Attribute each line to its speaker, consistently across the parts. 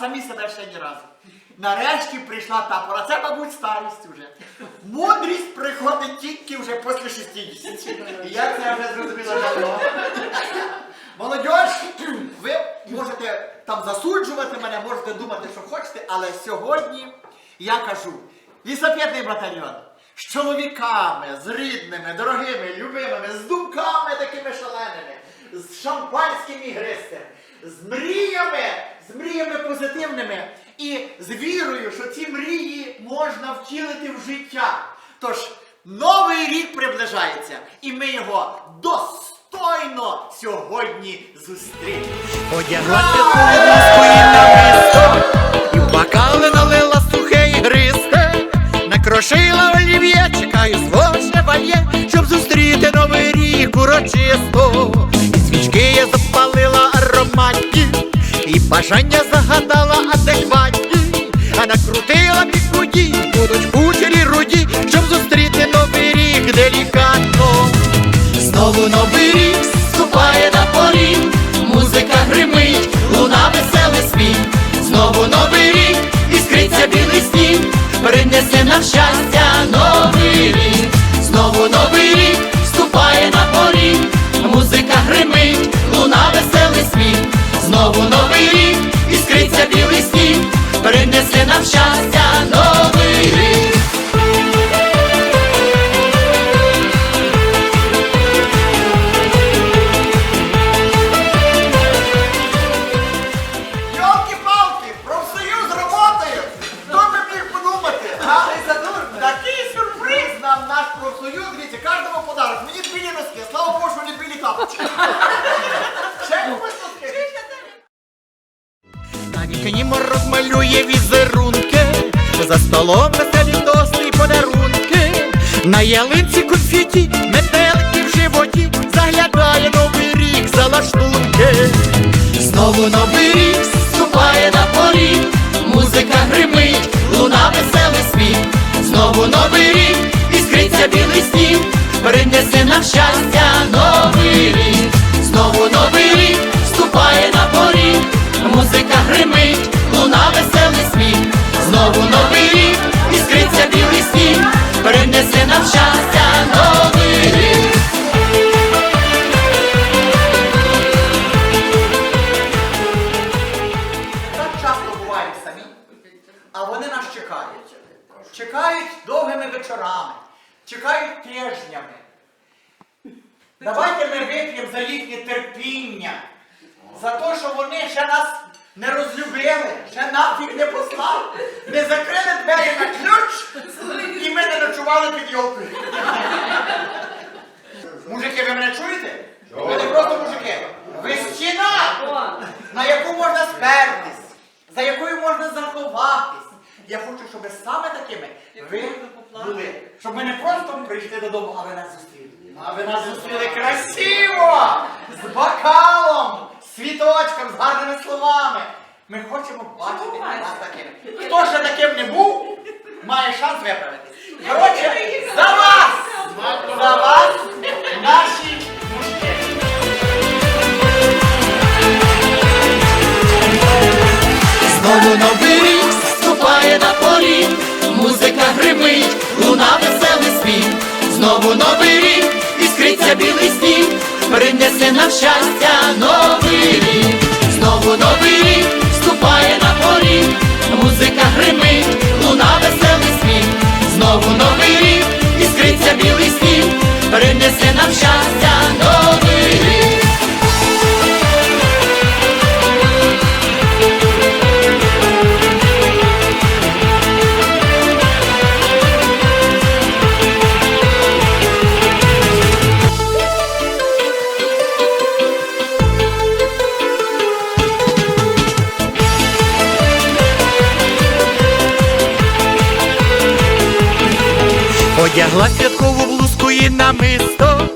Speaker 1: самі себе ще ні разу. Нарешті прийшла та пора. Це, мабуть, старість вже. Мудрість приходить тільки вже після 60. І я це вже зрозуміла давно. Молодь, ви можете там засуджувати мене, можете думати, що хочете, але сьогодні я кажу, лісоп'ятний батальйон з чоловіками, з рідними, дорогими, любимими, з думками такими шаленими, з шампанським ігристим, з мріями, з мріями позитивними і з вірою, що ці мрії можна втілити в життя. Тож новий рік приближається, і ми його достойно сьогодні зустрінемо.
Speaker 2: Одяглася бажання загадала адекватні, а накрутила пікуді, будуть кучері руді, щоб зустріти новий рік делікатно. Знову новий рік вступає на поріг, музика гримить, луна веселий сміх. Знову новий рік, іскриться білий сніг, принесе нам щастя новий рік. Знову новий рік Знову новий рік, іскриться білий сніг, принесе нам щастя новий рік.
Speaker 1: Йолки-палки, профсоюз роботає! Хто би міг подумати? Такий сюрприз нам наш профсоюз, дивіться, кожному подарок. Мені білі носки, слава Богу, що не білі тапочки.
Speaker 2: Малює візерунки, за столом веселі тости й подарунки, на ялинці конфеті, метелики в животі, заглядає новий рік за лаштунки. Знову новий рік вступає на поріг, музика гримить, луна веселий сміх. Знову новий рік, іскриться білий сніг, принесе нам щастя новий рік. Знову новий рік вступає на поріг, музика гримить,
Speaker 1: а вони нас чекають. Чекають довгими вечорами, чекають тижнями. Давайте ми вип'ємо за їхнє терпіння, за те, що вони ще нас не розлюбили, ще нафіг не послали, не закрили двері на ключ, і ми не ночували під йолкою. Мужики, ви мене чуєте? Ви не просто мужики. Ви стіна! на яку можна спертись, за якою можна заховатись. Я хочу, щоб ви саме такими ви були. Щоб ми не просто прийшли додому, а ви нас зустріли. А ви нас зустріли красиво! З бокалом, з світочком, з гарними словами. Ми хочемо бачити вас такими. Хто ще таким не був, має шанс виправитись. Коротше, за вас! За вас, наші мужчини!
Speaker 2: Знову музика луна веселий спів, Знову новий рік, іскриться білий сніг, принесе нам щастя новий рік. Знову новий рік. Ступає на поріг, музика гримить, луна веселий спів, Знову новий рік, іскриться білий сніг, принесе нам щастя Одягла святкову блузку і намисто,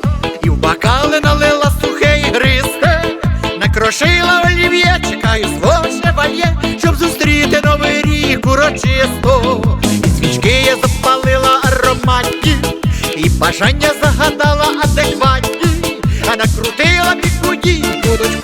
Speaker 2: і в бокали налила сухе ігристе, накрошила олів'є, чекаю свого шевальє, щоб зустріти новий рік урочисто. І свічки я запалила ароматні, і бажання загадала адекватні, а
Speaker 1: накрутила бікуді, будуть